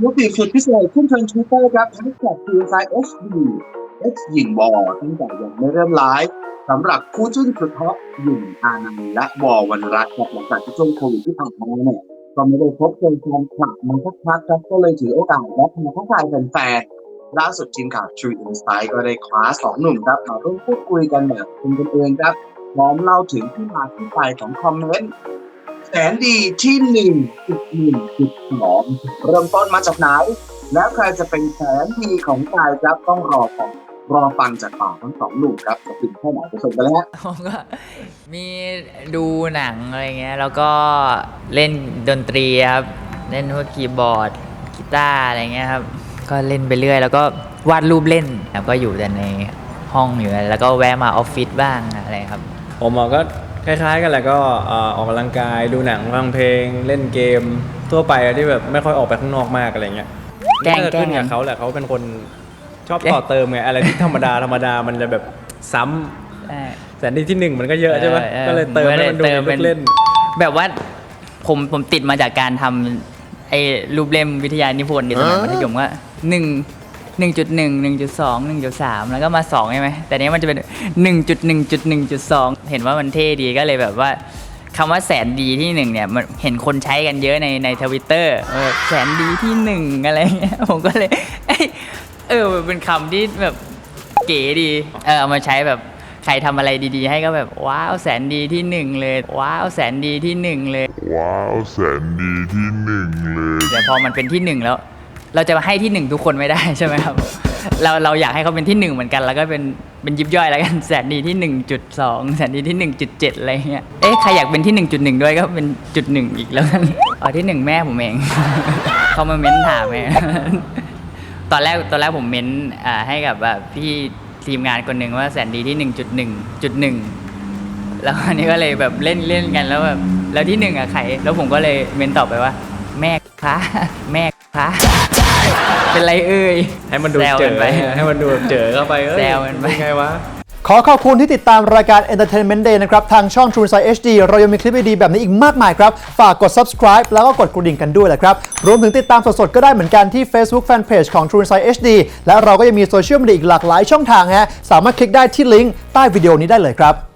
ลูกปีกสุดพิเศษขึ้นเทรนด์ทวิตเตอร์ครับแฮชแท็กทีไซเอชดีเอชหญิงบอตั้งแต่ยังไม่เริ่มไลฟ์สำหรับคู่จิ้นสุดฮอตหญิงอานันต์และวอวันรัตน์หลังจากที่ช่วงโควิดที่ผ่านมาเนี่ยก็ไม่ได้พบเจอแฟนคลับมาสักพักครับก็เลยถือโอกาสและมาทักทายแฟนๆล่าสุดทีมข่าว True Insight ก็ได้คว้าสองหนุ่มครับมาร่วมพูดคุยกันแบบเป็นกันเองครับพร้อมเล่าถึงที่มาที่ไปของคอมเมนต์ แสนดีที่หนึ่งจุดหนึ่งจุดสองเริ่มต้นมาจากไหน แล้วใครจะเป็นแสนดีของกายครับต้องรอฟังรอฟังจากปากทั้งสองหนุ่มครับจะเป็นแค่ไหนไปชมกันเลยฮะผมก็มีดูหนังอะไรเงี้ยแล้วก็เล่นดนตรีครับ เล่นพวกคีย์บอร์ดกีตาร์อะไรเงี้ยครับ ก็เล่นไปเรื่อย แล้วก็วาดรูปเล่นครับก็อยู่แต่ในห้องอยู่แล้วก็แวะมาออฟฟิศบ้างอะไรครับ ผมก็ คล้ายๆกันแหละก็เอ่อออกกำลังกายดูหนังฟังเพลง เล่นเกม ทั่วไปอะที่แบบไม่ค่อยออกไปข้างนอกมากอะไรเงี้ยแกล้งน่าจะขึ้นแกล้กับง เขาแหละเขาเป็นคนชอบแกล้งต่อเติมไงอะไรที่ธรรมดาธรรมดามันจะแบบซ้ำใช่ แต่นี่ที่หนึ่งมันก็เยอะใช่ไหมออออก็เลยเติมให้มันดูเติมลูเป็นกเล่น แบบว่าผมผมติดมาจากการทำไอ้รูปเล่มวิทยานิพนธ์ในสมัยมัธยมว่าหนึ่ง หนึ่งจุดหนึ่งหนึ่งจุดสองหนึ่งจุดสามแล้วก็มาสองใช่ไหมแต่เนี้ยมันจะเป็นหนึ่งจุดหนึ่งจุดหนึ่งจุดสองเห็นว่ามันเท่ดีก็เลยแบบว่าคำว่าแสนดีที่หนึ่งเนี่ยมันเห็นคนใช้กันเยอะในในทวิตเตอร์แสนดีที่หนึ่งอะไรเงี้ยผมก็เลยเอ้ยเออเป็นคำที่แบบเก๋ดีเออเอามาใช้แบบใครทำอะไรดีๆ ให้ก็แบบว้าวแสนดีที่หนึ่งเลย ว้าวแสนดีที่หนึ่งเลย ว้าวแสนดีที่หนึ่งเลยแต่พอมันเป็นที่หนึ่งแล้ว เราจะมาให้ที่หนึ่งทุกคนไม่ได้ใช่ไหมครับ เราเราอยากให้เขาเป็นที่หนึ่งเหมือนกัน แล้วก็เป็นเป็นยิบย่อยแล้วกันแสนดีที่หนึ่งจุดสองแสนดีที่หนึ่งจุดเจ็ดอะไรเงี้ยเอ๊ะใครอยากเป็นที่หนึ่งจุดหนึ่งด้วยก็เป็นจุดหนึ่งอีกแล้วกันอ๋อที่หนึ่งแม่ผมเองเขามาเม้นถามเองตอนแรกตอนแรกผมเม้นอ่าให้กับแบบพี่ทีมงานคนหนึ่งว่าแสนดีที่หนึ่งจุดหนึ่งจุดหนึ่งแล้วอันนี้ก็เลยแบบเล่นเล่นกันแล้วแบบแล้วที่หนึ่งอะใคร แล้วผมก็เลยเมนตอบไปว่า แม่คะแม่ คะเป็นไรเอ่ย ให้มันดูแซวเจกัอไปให้มันดูแบบเจอเข้าไปเอ้ยแซวมันไป เป็นไงวะ ขอขอบคุณที่ติดตามรายการ Entertainment Day นะครับ ทางช่อง True Insight HD เรายังมีคลิปดีๆแบบนี้อีกมากมายครับ ฝากกด subscribe แล้วก็กดกระดิ่งกันด้วยแหละครับ รวมถึงติดตามสดๆ ก็ได้เหมือนกันที่ Facebook Fanpage ของ True Insight HD และเราก็ยังมีโซเชียลมีเดียอีกหลากหลายช่องทางฮะ สามารถคลิกได้ที่ลิงก์ใต้วิดีโอนี้ได้เลยครับ